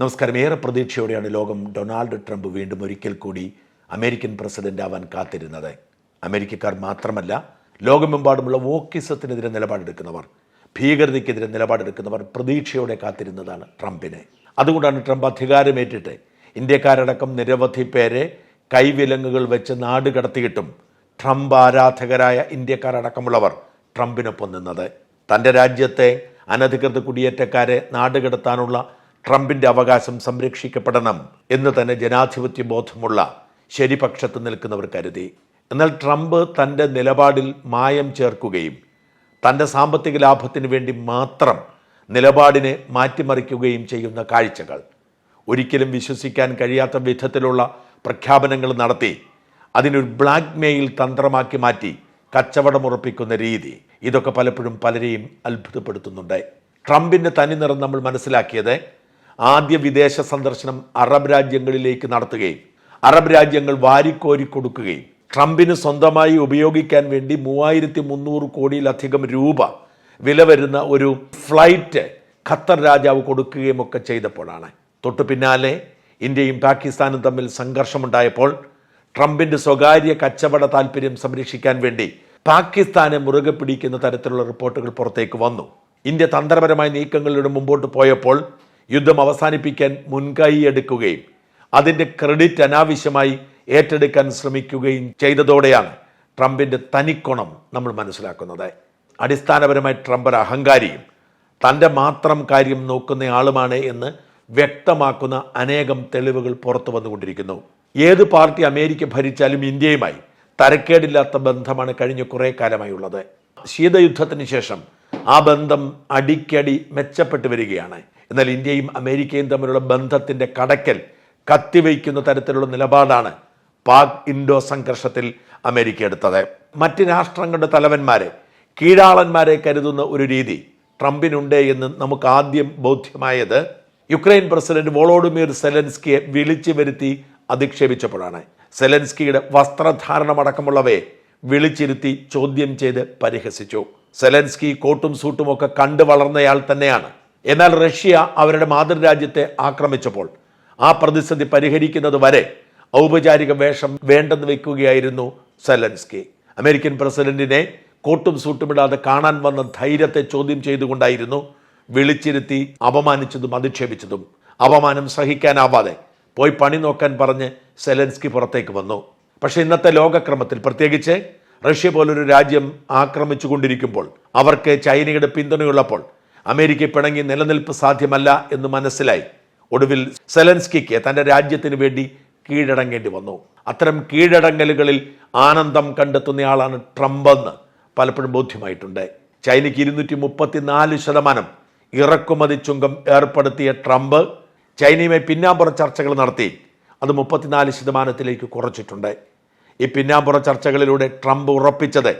നമസ്കാരം. ഏറെ പ്രതീക്ഷയോടെയാണ് ലോകം ഡൊണാൾഡ് ട്രംപ് വീണ്ടും ഒരിക്കൽ കൂടി അമേരിക്കൻ പ്രസിഡന്റ് ആവാൻ കാത്തിരുന്നത്. അമേരിക്കക്കാർ മാത്രമല്ല ലോകമെമ്പാടുമുള്ള വോക്കിസത്തിനെതിരെ നിലപാടെടുക്കുന്നവർ ഭീകരതയ്ക്കെതിരെ നിലപാടെടുക്കുന്നവർ പ്രതീക്ഷയോടെ കാത്തിരുന്നതാണ് ട്രംപിനെ. അതുകൊണ്ടാണ് ട്രംപ് അധികാരമേറ്റിട്ട് ഇന്ത്യക്കാരടക്കം നിരവധി പേരെ കൈവിലങ്ങുകൾ വെച്ച് നാട് കടത്തിയിട്ടും ട്രംപ് ആരാധകരായ ഇന്ത്യക്കാരടക്കമുള്ളവർ ട്രംപിനൊപ്പം നിന്നത്. തന്റെ രാജ്യത്തെ അനധികൃത കുടിയേറ്റക്കാരെ നാടുകടത്താനുള്ള ട്രംപിന്റെ അവകാശം സംരക്ഷിക്കപ്പെടണം എന്ന് തന്നെ ജനാധിപത്യ ബോധമുള്ള ശരിപക്ഷത്ത് നിൽക്കുന്നവർ കരുതി. എന്നാൽ ട്രംപ് തന്റെ നിലപാടിൽ മായം ചേർക്കുകയും തന്റെ സാമ്പത്തിക ലാഭത്തിന് വേണ്ടി മാത്രം നിലപാടിനെ മാറ്റിമറിക്കുകയും ചെയ്യുന്ന കാഴ്ചകൾ. ഒരിക്കലും വിശ്വസിക്കാൻ കഴിയാത്ത വിധത്തിലുള്ള പ്രഖ്യാപനങ്ങൾ നടത്തി അതിനൊരു ബ്ലാക്ക് മെയിൽ തന്ത്രമാക്കി മാറ്റി കച്ചവടമുറപ്പിക്കുന്ന രീതി. ഇതൊക്കെ പലപ്പോഴും പലരെയും അത്ഭുതപ്പെടുത്തുന്നുണ്ട്. ട്രംപിന്റെ തനിനിറം നമ്മൾ മനസ്സിലാക്കിയത് ആദ്യ വിദേശ സന്ദർശനം അറബ് രാജ്യങ്ങളിലേക്ക് നടത്തുകയും അറബ് രാജ്യങ്ങൾ വാരിക്കോരി കൊടുക്കുകയും ട്രംപിന് സ്വന്തമായി ഉപയോഗിക്കാൻ വേണ്ടി മൂവായിരത്തി മുന്നൂറ് കോടിയിലധികം രൂപ വില വരുന്ന ഒരു ഫ്ലൈറ്റ് ഖത്തർ രാജാവ് കൊടുക്കുകയും ഒക്കെ ചെയ്തപ്പോഴാണ്. തൊട്ടു പിന്നാലെ ഇന്ത്യയും പാകിസ്ഥാനും തമ്മിൽ സംഘർഷമുണ്ടായപ്പോൾ ട്രംപിന്റെ സ്വകാര്യ കച്ചവട താല്പര്യം സംരക്ഷിക്കാൻ വേണ്ടി പാകിസ്ഥാനെ മുറുകെ പിടിക്കുന്ന തരത്തിലുള്ള റിപ്പോർട്ടുകൾ പുറത്തേക്ക് വന്നു. ഇന്ത്യ തന്ത്രപരമായ നീക്കങ്ങളിലൂടെ മുമ്പോട്ട് പോയപ്പോൾ യുദ്ധം അവസാനിപ്പിക്കാൻ മുൻകൈ എടുക്കുകയും അതിന്റെ ക്രെഡിറ്റ് അനാവശ്യമായി ഏറ്റെടുക്കാൻ ശ്രമിക്കുകയും ചെയ്തതോടെയാണ് ട്രംപിന്റെ തനിക്കുണം നമ്മൾ മനസ്സിലാക്കുന്നത്. അടിസ്ഥാനപരമായി ട്രംപ് ഒരു അഹങ്കാരിയും തന്റെ മാത്രം കാര്യം നോക്കുന്ന ആളുമാണ് എന്ന് വ്യക്തമാക്കുന്ന അനേകം തെളിവുകൾ പുറത്തു വന്നുകൊണ്ടിരിക്കുന്നു. ഏത് പാർട്ടി അമേരിക്ക ഭരിച്ചാലും ഇന്ത്യയുമായി തരക്കേടില്ലാത്ത ബന്ധമാണ് കഴിഞ്ഞ കുറേ കാലമായി ഉള്ളത്. ശീതയുദ്ധത്തിന് ശേഷം ആ ബന്ധം അടിക്കടി മെച്ചപ്പെട്ടു വരികയാണ്. എന്നാൽ ഇന്ത്യയും അമേരിക്കയും തമ്മിലുള്ള ബന്ധത്തിന്റെ കടക്കൽ കത്തിവയ്ക്കുന്ന തരത്തിലുള്ള നിലപാടാണ് പാക് ഇൻഡോ സംഘർഷത്തിൽ അമേരിക്ക എടുത്തത്. മറ്റ് രാഷ്ട്രങ്ങളുടെ തലവന്മാരെ കീഴാളന്മാരെ കരുതുന്ന ഒരു രീതി ട്രംപിനുണ്ട് എന്ന് നമുക്ക് ആദ്യം ബോധ്യമായത് യുക്രൈൻ പ്രസിഡന്റ് വോളോഡിമിർ സെലൻസ്കിയെ വിളിച്ചു വരുത്തി അധിക്ഷേപിച്ചപ്പോഴാണ്. സെലൻസ്കിയുടെ വസ്ത്രധാരണമടക്കമുള്ളവയെ വിളിച്ചിരുത്തി ചോദ്യം ചെയ്ത് പരിഹസിച്ചു. സെലൻസ്കി കോട്ടും സൂട്ടും ഒക്കെ കണ്ടു വളർന്നയാൾ തന്നെയാണ്. എന്നാൽ റഷ്യ അവരുടെ മാതൃരാജ്യത്തെ ആക്രമിച്ചപ്പോൾ ആ പ്രതിസന്ധി പരിഹരിക്കുന്നത് വരെ ഔപചാരിക വേഷം വേണ്ടെന്ന് വെക്കുകയായിരുന്നു സെലൻസ്കി. അമേരിക്കൻ പ്രസിഡന്റിനെ കോട്ടും സൂട്ടുമിടാതെ കാണാൻ വന്ന ധൈര്യത്തെ ചോദ്യം ചെയ്തുകൊണ്ടായിരുന്നു വിളിച്ചിരുത്തി അപമാനിച്ചതും അധിക്ഷേപിച്ചതും. അപമാനം സഹിക്കാനാവാതെ പോയി പണി നോക്കാൻ പറഞ്ഞ് സെലൻസ്കി പുറത്തേക്ക് വന്നു. പക്ഷേ ഇന്നത്തെ ലോകക്രമത്തിൽ പ്രത്യേകിച്ച് റഷ്യ പോലൊരു രാജ്യം ആക്രമിച്ചുകൊണ്ടിരിക്കുമ്പോൾ അവർക്ക് ചൈനയുടെ പിന്തുണയുള്ളപ്പോൾ അമേരിക്ക പിണങ്ങി നിലനിൽപ്പ് സാധ്യമല്ല എന്ന് മനസ്സിലായി. ഒടുവിൽ സെലൻസ്കിക്ക് തന്റെ രാജ്യത്തിന് വേണ്ടി കീഴടങ്ങേണ്ടി വന്നു. അത്തരം കീഴടങ്ങലുകളിൽ ആനന്ദം കണ്ടെത്തുന്നയാളാണ് ട്രംപ് എന്ന് പലപ്പോഴും ബോധ്യമായിട്ടുണ്ട്. ചൈനയ്ക്ക് ഇരുന്നൂറ്റി മുപ്പത്തിനാല് ശതമാനം ഇറക്കുമതി ചുങ്കം ഏർപ്പെടുത്തിയ ട്രംപ് ചൈനയുമായി പിന്നാമ്പുറ ചർച്ചകൾ നടത്തി. അത് മുപ്പത്തിനാല് ശതമാനത്തിലേക്ക് കുറച്ചിട്ടുണ്ട്. ഈ പിന്നാമ്പുറ ചർച്ചകളിലൂടെ ട്രംപ് ഉറപ്പിച്ചത്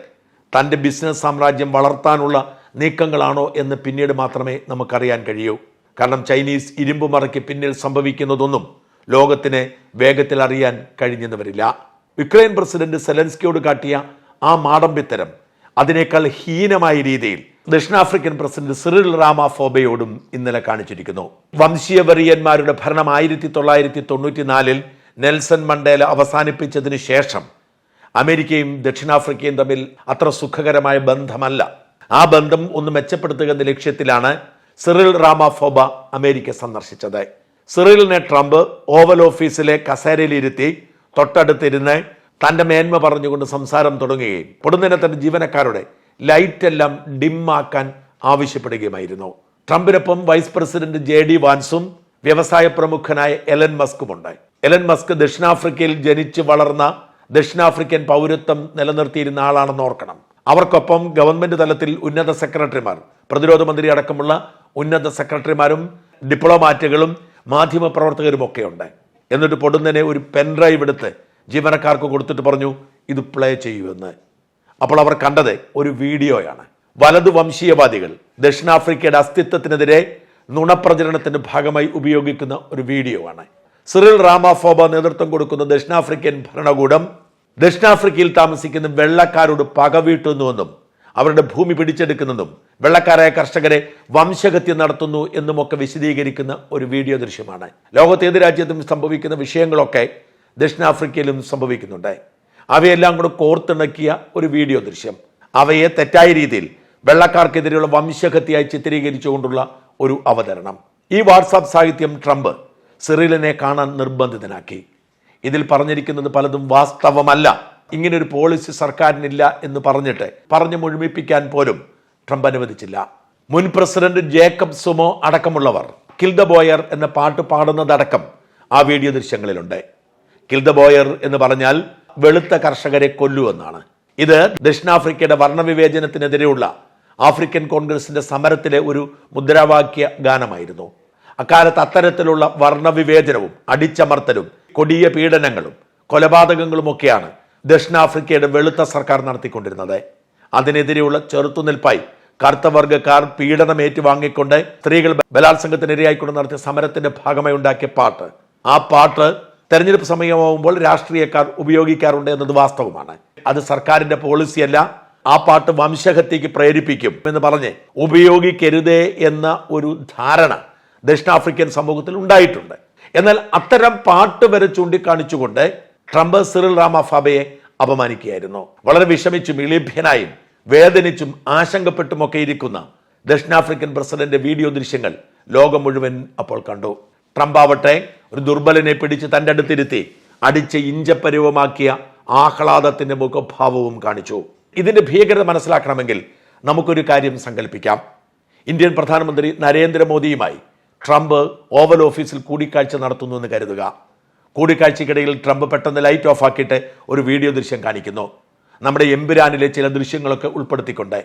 തന്റെ ബിസിനസ് സാമ്രാജ്യം വളർത്താനുള്ള നീക്കങ്ങളാണോ എന്ന് പിന്നീട് മാത്രമേ നമുക്കറിയാൻ കഴിയൂ. കാരണം ചൈനീസ് ഇരുമ്പ് മറയ്ക്ക് പിന്നിൽ സംഭവിക്കുന്നതൊന്നും ലോകത്തിന് വേഗത്തിൽ അറിയാൻ കഴിഞ്ഞെന്ന് വരില്ല യുക്രൈൻ പ്രസിഡന്റ് സെലൻസ്കിയോട് കാട്ടിയ ആ മാടമ്പിത്തരം അതിനേക്കാൾ ഹീനമായ രീതിയിൽ ദക്ഷിണാഫ്രിക്കൻ പ്രസിഡന്റ് സിറിൽ റാമാഫോബയോടും ഇന്നലെ കാണിച്ചിരിക്കുന്നു. വംശീയവെറിയന്മാരുടെ ഭരണം ആയിരത്തി തൊള്ളായിരത്തി തൊണ്ണൂറ്റിനാലിൽ നെൽസൺ മണ്ടേല അവസാനിപ്പിച്ചതിന് ശേഷം അമേരിക്കയും ദക്ഷിണാഫ്രിക്കയും തമ്മിൽ അത്ര സുഖകരമായ ബന്ധമല്ല. ആ ബന്ധം ഒന്ന് മെച്ചപ്പെടുത്തുക എന്ന ലക്ഷ്യത്തിലാണ് സിറിൽ റാമാഫോബ അമേരിക്ക സന്ദർശിച്ചത്. സിറിലിനെ ട്രംപ് ഓവൽ ഓഫീസിലെ കസേരയിലിരുത്തി തൊട്ടടുത്തിരുന്ന് തന്റെ മേന്മ പറഞ്ഞുകൊണ്ട് സംസാരം തുടങ്ങുകയും പൊടുന്നതിനെ തന്റെ ജീവനക്കാരുടെ ലൈറ്റ് എല്ലാം ഡിമ്മാക്കാൻ ആവശ്യപ്പെടുകയുമായിരുന്നു. ട്രംപിനൊപ്പം വൈസ് പ്രസിഡന്റ് ജെ ഡി വാൻസും വ്യവസായ പ്രമുഖനായ എലൻ മസ്കുമുണ്ട്. എലൻ മസ്ക് ദക്ഷിണാഫ്രിക്കയിൽ ജനിച്ച് വളർന്ന ദക്ഷിണാഫ്രിക്കൻ പൗരത്വം നിലനിർത്തിയിരുന്ന ആളാണെന്ന് ഓർക്കണം. അവർക്കൊപ്പം ഗവൺമെന്റ് തലത്തിൽ ഉന്നത സെക്രട്ടറിമാർ പ്രതിരോധ മന്ത്രി അടക്കമുള്ള ഉന്നത സെക്രട്ടറിമാരും ഡിപ്ലോമാറ്റുകളും മാധ്യമപ്രവർത്തകരും ഒക്കെ ഉണ്ട് എന്നിട്ട് പൊടുന്നനെ ഒരു പെൻഡ്രൈവ് എടുത്ത് ജീവനക്കാർക്ക് കൊടുത്തിട്ട് പറഞ്ഞു ഇത് പ്ലേ ചെയ്യുമെന്ന്. അപ്പോൾ അവർ കണ്ടത് ഒരു വീഡിയോയാണ്. വലതു വംശീയവാദികൾ ദക്ഷിണാഫ്രിക്കയുടെ അസ്തിത്വത്തിനെതിരെ നുണപ്രചരണത്തിന്റെ ഭാഗമായി ഉപയോഗിക്കുന്ന ഒരു വീഡിയോ ആണ് സിറിൽ റാമാഫോബ നേതൃത്വം കൊടുക്കുന്ന ദക്ഷിണാഫ്രിക്കൻ ഭരണകൂടം ദക്ഷിണാഫ്രിക്കയിൽ താമസിക്കുന്ന വെള്ളക്കാരോട് പക വീട്ടുന്നുവെന്നും അവരുടെ ഭൂമി പിടിച്ചെടുക്കുന്നതും വെള്ളക്കാരായ കർഷകരെ വംശഹത്യ നടത്തുന്നു എന്നുമൊക്കെ വിശദീകരിക്കുന്ന ഒരു വീഡിയോ ദൃശ്യമാണ്. ലോകത്ത് ഏത് രാജ്യത്തും സംഭവിക്കുന്ന വിഷയങ്ങളൊക്കെ ദക്ഷിണാഫ്രിക്കയിലും സംഭവിക്കുന്നുണ്ട്. അവയെല്ലാം കൂടെ കോർത്തിണക്കിയ ഒരു വീഡിയോ ദൃശ്യം. അവയെ തെറ്റായ രീതിയിൽ വെള്ളക്കാർക്കെതിരെയുള്ള വംശഹത്യയായി ചിത്രീകരിച്ചുകൊണ്ടുള്ള ഒരു അവതരണം. ഈ വാട്സാപ്പ് സാഹിത്യം ട്രംപ് സിറിലിനെ കാണാൻ നിർബന്ധിതനാക്കി. ഇതിൽ പറഞ്ഞിരിക്കുന്നത് പലതും വാസ്തവമല്ല. ഇങ്ങനൊരു പോളിസി സർക്കാരിനില്ല എന്ന് പറഞ്ഞിട്ട് പറഞ്ഞു മുഴുമിപ്പിക്കാൻ പോലും ട്രംപ് അനുവദിച്ചില്ല. മുൻ പ്രസിഡന്റ് ജേക്കബ് സുമോ അടക്കമുള്ളവർ കിൽ ദ ബോയർ എന്ന പാട്ട് പാടുന്നതടക്കം ആ വീഡിയോ ദൃശ്യങ്ങളിലുണ്ട്. കിൽ ദ ബോയർ എന്ന് പറഞ്ഞാൽ വെളുത്ത കർഷകരെ കൊല്ലുവെന്നാണ് ഇത് ദക്ഷിണാഫ്രിക്കയുടെ വർണവിവേചനത്തിനെതിരെയുള്ള ആഫ്രിക്കൻ കോൺഗ്രസിന്റെ സമരത്തിലെ ഒരു മുദ്രാവാക്യ ഗാനമായിരുന്നു. അക്കാലത്ത് അത്തരത്തിലുള്ള വർണവിവേചനവും അടിച്ചമർത്തലും കൊടിയ പീഡനങ്ങളും കൊലപാതകങ്ങളും ഒക്കെയാണ് ദക്ഷിണാഫ്രിക്കയുടെ വെളുത്ത സർക്കാർ നടത്തിക്കൊണ്ടിരുന്നത്. അതിനെതിരെയുള്ള ചെറുത്തുനിൽപ്പായി കറുത്ത വർഗക്കാർ പീഡനം ഏറ്റുവാങ്ങിക്കൊണ്ട് സ്ത്രീകൾ ബലാത്സംഗത്തിനിരയായിക്കൊണ്ട് നടത്തിയ സമരത്തിന്റെ ഭാഗമായി ഉണ്ടാക്കിയ പാട്ട്. ആ പാട്ട് തെരഞ്ഞെടുപ്പ് സമയമാകുമ്പോൾ രാഷ്ട്രീയക്കാർ ഉപയോഗിക്കാറുണ്ട് എന്നത് വാസ്തവമാണ്. അത് സർക്കാരിന്റെ പോളിസിയല്ല ആ പാട്ട് വംശഹത്യക്ക് പ്രേരിപ്പിക്കും എന്ന് പറഞ്ഞ് ഉപയോഗിക്കരുതേ എന്ന ഒരു ധാരണ ദക്ഷിണാഫ്രിക്കൻ സമൂഹത്തിൽ ഉണ്ടായിട്ടുണ്ട്. എന്നാൽ അത്തരം പാട്ട് വരെ ചൂണ്ടിക്കാണിച്ചുകൊണ്ട് ട്രംപ് സിറിൽ റാമഫാബയെ അപമാനിക്കുകയായിരുന്നു. വളരെ വിഷമിച്ചും ഇളിഭ്യനായും വേദനിച്ചും ആശങ്കപ്പെട്ടുമൊക്കെ ഇരിക്കുന്ന ദക്ഷിണാഫ്രിക്കൻ പ്രസിഡന്റ് വീഡിയോ ദൃശ്യങ്ങൾ ലോകം മുഴുവൻ അപ്പോൾ കണ്ടു. ട്രംപ് ആവട്ടെ ഒരു ദുർബലനെ പിടിച്ച് തന്റെ അടുത്തിരുത്തി അടിച്ച് ഇഞ്ചപ്പരുവമാക്കിയ ആഹ്ലാദത്തിന്റെ മുഖഭാവവും കാണിച്ചു. ഇതിന്റെ ഭീകരത മനസ്സിലാക്കണമെങ്കിൽ നമുക്കൊരു കാര്യം സങ്കല്പിക്കാം. ഇന്ത്യൻ പ്രധാനമന്ത്രി നരേന്ദ്രമോദിയുമായി ട്രംപ് ഓവൽ ഓഫീസിൽ കൂടിക്കാഴ്ച നടത്തുന്നു എന്ന് കരുതുക. കൂടിക്കാഴ്ചയ്ക്കിടയിൽ ട്രംപ് പെട്ടെന്ന് ലൈറ്റ് ഓഫ് ആക്കിയിട്ട് ഒരു വീഡിയോ ദൃശ്യം കാണിക്കുന്നു. നമ്മുടെ എമ്പുരാനിലെ ചില ദൃശ്യങ്ങളൊക്കെ ഉൾപ്പെടുത്തിക്കൊണ്ട്.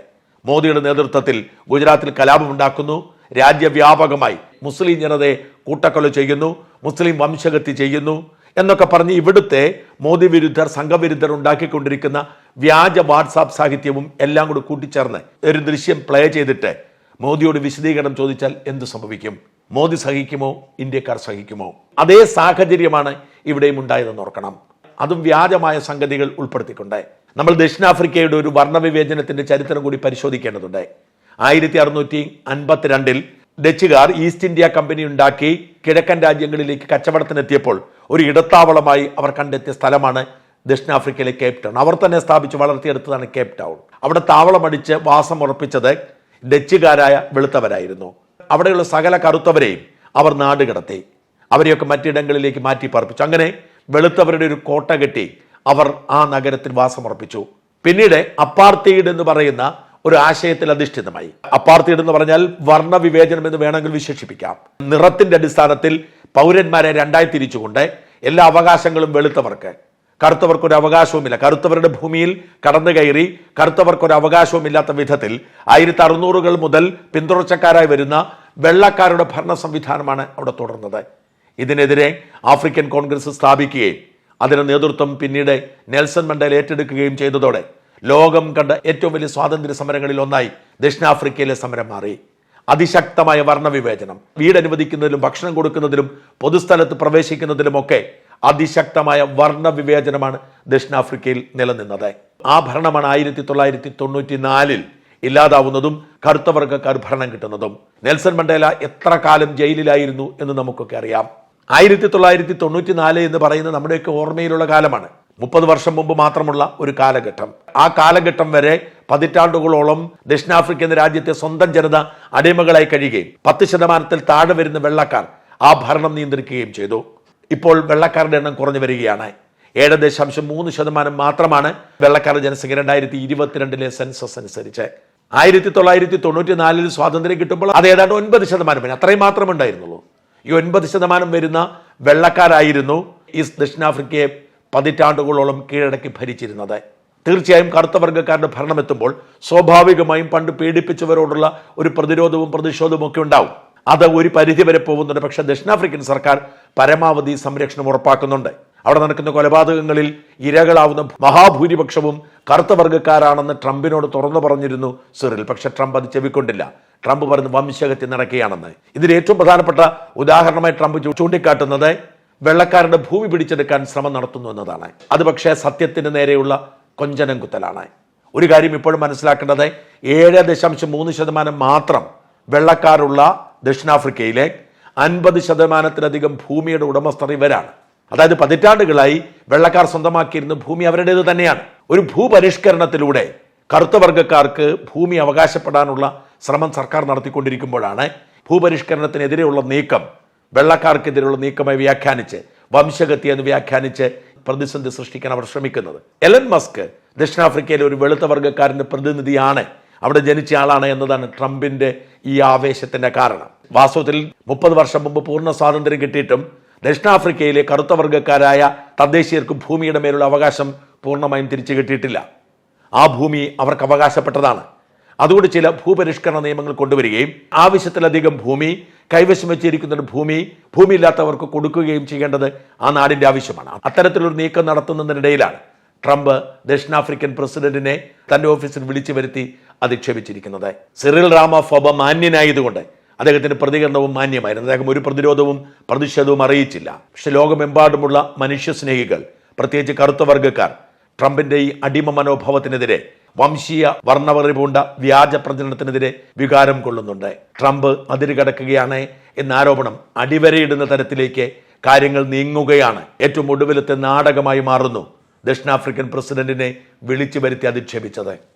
മോദിയുടെ നേതൃത്വത്തിൽ ഗുജറാത്തിൽ കലാപമുണ്ടാക്കുന്നു. രാജ്യവ്യാപകമായി മുസ്ലിം ജനതയെ കൂട്ടക്കൊല ചെയ്യുന്നു. മുസ്ലിം വംശഗതി ചെയ്യുന്നു. എന്നൊക്കെ പറഞ്ഞ് ഇവിടുത്തെ മോദി വിരുദ്ധർ സംഘവിരുദ്ധർ ഉണ്ടാക്കിക്കൊണ്ടിരിക്കുന്ന വ്യാജ വാട്സാപ്പ് സാഹിത്യവും എല്ലാം കൂടി കൂട്ടിച്ചേർന്ന് ഒരു ദൃശ്യം പ്ലേ ചെയ്തിട്ട് മോദിയോട് വിശദീകരണം ചോദിച്ചാൽ എന്ത് സംഭവിക്കും? മോദി സഹിക്കുമോ? ഇന്ത്യക്കാർ സഹിക്കുമോ? അതേ സാഹചര്യമാണ് ഇവിടെയും ഉണ്ടായതെന്ന് ഓർക്കണം. അതും വ്യാജമായ സംഗതികൾ ഉൾപ്പെടുത്തിക്കൊണ്ട് നമ്മൾ ദക്ഷിണാഫ്രിക്കയുടെ ഒരു വർണവിവേചനത്തിന്റെ ചരിത്രം കൂടി പരിശോധിക്കേണ്ടതുണ്ട്. ആയിരത്തി അറുന്നൂറ്റി അൻപത്തിരണ്ടിൽ ഡച്ചുകാർ ഈസ്റ്റ് ഇന്ത്യ കമ്പനി ഉണ്ടാക്കി കിഴക്കൻ രാജ്യങ്ങളിലേക്ക് കച്ചവടത്തിനെത്തിയപ്പോൾ ഒരു ഇടത്താവളമായി അവർ കണ്ടെത്തിയ സ്ഥലമാണ് ദക്ഷിണാഫ്രിക്കയിലെ കേപ്പ് ടൗൺ. അവർ തന്നെ സ്ഥാപിച്ച് വളർത്തിയെടുത്തതാണ് കേപ്പ് ടൗൺ. അവിടെ താവളമടിച്ച് വാസം ഉറപ്പിച്ചത് ഡച്ചുകാരായ വെളുത്തവരായിരുന്നു. അവിടെയുള്ള സകല കറുത്തവരെയും അവർ നാടുകടത്തി അവരെയൊക്കെ മറ്റിടങ്ങളിലേക്ക് മാറ്റി പാർപ്പിച്ചു. അങ്ങനെ വെളുത്തവരുടെ ഒരു കോട്ട കെട്ടി അവർ ആ നഗരത്തിൽ വാസമർപ്പിച്ചു പിന്നീട് അപ്പാർത്തീഡ് എന്ന് പറയുന്ന ഒരു ആശയത്തിൽ അധിഷ്ഠിതമായി. അപ്പാർത്തീഡ് എന്ന് പറഞ്ഞാൽ വർണവിവേചനം എന്ന് വേണമെങ്കിൽ വിശേഷിപ്പിക്കാം. നിറത്തിന്റെ അടിസ്ഥാനത്തിൽ പൗരന്മാരെ രണ്ടായി തിരിച്ചുകൊണ്ട് എല്ലാ അവകാശങ്ങളും വെളുത്തവർക്ക് കറുത്തവർക്ക് ഒരു അവകാശവുമില്ല കറുത്തവരുടെ ഭൂമിയിൽ കടന്നു കയറി കറുത്തവർക്കൊരു അവകാശവും അവകാശവുമില്ലാത്ത വിധത്തിൽ ആയിരത്തി അറുന്നൂറുകൾ മുതൽ പിന്തുടർച്ചക്കാരായി വരുന്ന വെള്ളക്കാരുടെ ഭരണ സംവിധാനമാണ് അവിടെ തുടർന്നത്. ഇതിനെതിരെ ആഫ്രിക്കൻ കോൺഗ്രസ് സ്ഥാപിക്കുകയും അതിന് നേതൃത്വം പിന്നീട് നെൽസൺ മണ്ടേൽ ഏറ്റെടുക്കുകയും ചെയ്തതോടെ ലോകം കണ്ട ഏറ്റവും വലിയ സ്വാതന്ത്ര്യ സമരങ്ങളിൽ ഒന്നായി ദക്ഷിണാഫ്രിക്കയിലെ സമരം മാറി. അതിശക്തമായ വർണവിവേചനം. വീട് അനുവദിക്കുന്നതിലും ഭക്ഷണം കൊടുക്കുന്നതിലും പൊതുസ്ഥലത്ത് പ്രവേശിക്കുന്നതിലുമൊക്കെ അതിശക്തമായ വർണവിവേചനമാണ് ദക്ഷിണാഫ്രിക്കയിൽ നിലനിന്നത്. ആ ഭരണമാണ് ആയിരത്തി തൊള്ളായിരത്തി തൊണ്ണൂറ്റി നാലിൽ ഇല്ലാതാവുന്നതും കറുത്തവർഗക്കാർ ഭരണം കിട്ടുന്നതും. നെൽസൺ മണ്ടേല എത്ര കാലം ജയിലിലായിരുന്നു എന്ന് നമുക്കൊക്കെ അറിയാം. ആയിരത്തി തൊള്ളായിരത്തി തൊണ്ണൂറ്റി നാല് എന്ന് പറയുന്നത് നമ്മുടെയൊക്കെ ഓർമ്മയിലുള്ള കാലമാണ്. മുപ്പത് വർഷം മുമ്പ് മാത്രമുള്ള ഒരു കാലഘട്ടം. ആ കാലഘട്ടം വരെ പതിറ്റാണ്ടുകളോളം ദക്ഷിണാഫ്രിക്ക എന്ന രാജ്യത്തെ സ്വന്തം ജനത അടിമകളായി കഴിയുകയും പത്ത് ശതമാനത്തിൽ താഴെ വരുന്ന വെള്ളക്കാർ ആ ഭരണം നിയന്ത്രിക്കുകയും ചെയ്തു. ഇപ്പോൾ വെള്ളക്കാരുടെ എണ്ണം കുറഞ്ഞു വരികയാണ്. ഏഴ് ദശാംശം മൂന്ന് ശതമാനം മാത്രമാണ് വെള്ളക്കാരുടെ ജനസംഖ്യ രണ്ടായിരത്തി ഇരുപത്തിരണ്ടിലെ സെൻസസ് അനുസരിച്ച്. ആയിരത്തി തൊള്ളായിരത്തി തൊണ്ണൂറ്റി നാലിൽ സ്വാതന്ത്ര്യം കിട്ടുമ്പോൾ അത് ഏതാണ്ട് ഒൻപത് ശതമാനം അത്രയും മാത്രമേ ഉണ്ടായിരുന്നുള്ളൂ. ഈ ഒൻപത് ശതമാനം വരുന്ന വെള്ളക്കാരായിരുന്നു ഈ ദക്ഷിണാഫ്രിക്കയെ പതിറ്റാണ്ടുകളോളം കീഴടക്കി ഭരിച്ചിരുന്നത്. തീർച്ചയായും കറുത്ത വർഗക്കാരുടെ ഭരണം എത്തുമ്പോൾ സ്വാഭാവികമായും പണ്ട് പീഡിപ്പിച്ചവരോടുള്ള ഒരു പ്രതിരോധവും പ്രതിഷേധവും ഒക്കെ ഉണ്ടാവും. അത് ഒരു പരിധിവരെ പോകുന്നുണ്ട്. പക്ഷെ ദക്ഷിണാഫ്രിക്കൻ സർക്കാർ പരമാവധി സംരക്ഷണം ഉറപ്പാക്കുന്നുണ്ട്. അവിടെ നടക്കുന്ന കൊലപാതകങ്ങളിൽ ഇരകളാവുന്ന മഹാഭൂരിപക്ഷവും കറുത്ത വർഗക്കാരാണെന്ന് ട്രംപിനോട് തുറന്നു പറഞ്ഞിരുന്നു സിറിൽ. പക്ഷെ ട്രംപ് അത് ചെവിക്കൊണ്ടില്ല. ട്രംപ് പറഞ്ഞ് വംശഹത്യ നടക്കുകയാണെന്ന്. ഇതിൽ ഏറ്റവും പ്രധാനപ്പെട്ട ഉദാഹരണമായി ട്രംപ് ചൂണ്ടിക്കാട്ടുന്നത് വെള്ളക്കാരുടെ ഭൂമി പിടിച്ചെടുക്കാൻ ശ്രമം നടത്തുന്നു എന്നതാണ്. അത് പക്ഷേ സത്യത്തിന് നേരെയുള്ള കൊഞ്ചനം കുത്തലാണ്. ഒരു കാര്യം ഇപ്പോഴും മനസ്സിലാക്കേണ്ടത് ഏഴ് ദശാംശം മൂന്ന് ശതമാനം മാത്രം വെള്ളക്കാരുള്ള ദക്ഷിണാഫ്രിക്കയിലെ അൻപത് ശതമാനത്തിലധികം ഭൂമിയുടെ ഉടമസ്ഥർ ഇവരാണ്. അതായത് പതിറ്റാണ്ടുകളായി വെള്ളക്കാർ സ്വന്തമാക്കിയിരുന്ന ഭൂമി അവരുടേത് തന്നെയാണ്. ഒരു ഭൂപരിഷ്കരണത്തിലൂടെ കറുത്ത വർഗക്കാർക്ക് ഭൂമി അവകാശപ്പെടാനുള്ള ശ്രമം സർക്കാർ നടത്തിക്കൊണ്ടിരിക്കുമ്പോഴാണ് ഭൂപരിഷ്കരണത്തിനെതിരെയുള്ള നീക്കം വെള്ളക്കാർക്കെതിരെയുള്ള നീക്കമായി വ്യാഖ്യാനിച്ച് വംശഗതി എന്ന് വ്യാഖ്യാനിച്ച് പ്രതിസന്ധി സൃഷ്ടിക്കാൻ അവർ ശ്രമിക്കുന്നത്. എലൻ മസ്ക് ദക്ഷിണാഫ്രിക്കയിലെ ഒരു വെളുത്ത വർഗക്കാരന്റെ പ്രതിനിധിയാണ് അവിടെ ജനിച്ച ആളാണ് എന്നതാണ് ട്രംപിന്റെ ഈ ആവേശത്തിന്റെ കാരണം. വാസ്തവത്തിൽ മുപ്പത് വർഷം മുമ്പ് പൂർണ സ്വാതന്ത്ര്യം കിട്ടിയിട്ടും ദക്ഷിണാഫ്രിക്കയിലെ കറുത്ത വർഗക്കാരായ തദ്ദേശീയർക്ക് ഭൂമിയുടെ മേലുള്ള അവകാശം പൂർണമായും തിരിച്ചു കിട്ടിയിട്ടില്ല. ആ ഭൂമി അവർക്ക് അവകാശപ്പെട്ടതാണ്. അതുകൊണ്ട് ചില ഭൂപരിഷ്കരണ നിയമങ്ങൾ കൊണ്ടുവരികയും ആവശ്യത്തിലധികം ഭൂമി കൈവശം വെച്ചിരിക്കുന്ന ഭൂമി ഭൂമിയില്ലാത്തവർക്ക് കൊടുക്കുകയും ചെയ്യേണ്ടത് ആ നാടിന്റെ ആവശ്യമാണ്. അത്തരത്തിലൊരു നീക്കം നടത്തുന്നതിനിടയിലാണ് ട്രംപ് ദക്ഷിണാഫ്രിക്കൻ പ്രസിഡന്റിനെ തന്റെ ഓഫീസിൽ വിളിച്ചു വരുത്തി അധിക്ഷേപിച്ചിരിക്കുന്നത്. സിറിൽ രാമഫോബ മാന്യനായതുകൊണ്ട് അദ്ദേഹത്തിന്റെ പ്രതികരണവും മാന്യമായിരുന്നു. അദ്ദേഹം ഒരു പ്രതിരോധവും പ്രതിഷേധവും അറിയിച്ചില്ല. പക്ഷെ ലോകമെമ്പാടുമുള്ള മനുഷ്യസ്നേഹികൾ പ്രത്യേകിച്ച് കറുത്ത വർഗക്കാർ ട്രംപിന്റെ ഈ അടിമ മനോഭാവത്തിനെതിരെ വംശീയ വർണവറി പൂണ്ട വ്യാജ പ്രചരണത്തിനെതിരെ വികാരം കൊള്ളുന്നുണ്ട്. ട്രംപ് അതിരുകടക്കുകയാണ് എന്ന ആരോപണം അടിവരയിടുന്ന തരത്തിലേക്ക് കാര്യങ്ങൾ നീങ്ങുകയാണ്. ഏറ്റവും ഒടുവിലത്തെ നാടകമായി മാറുന്നു ദക്ഷിണാഫ്രിക്കൻ പ്രസിഡന്റിനെ വിളിച്ചു വരുത്തി അധിക്ഷേപിച്ചത്.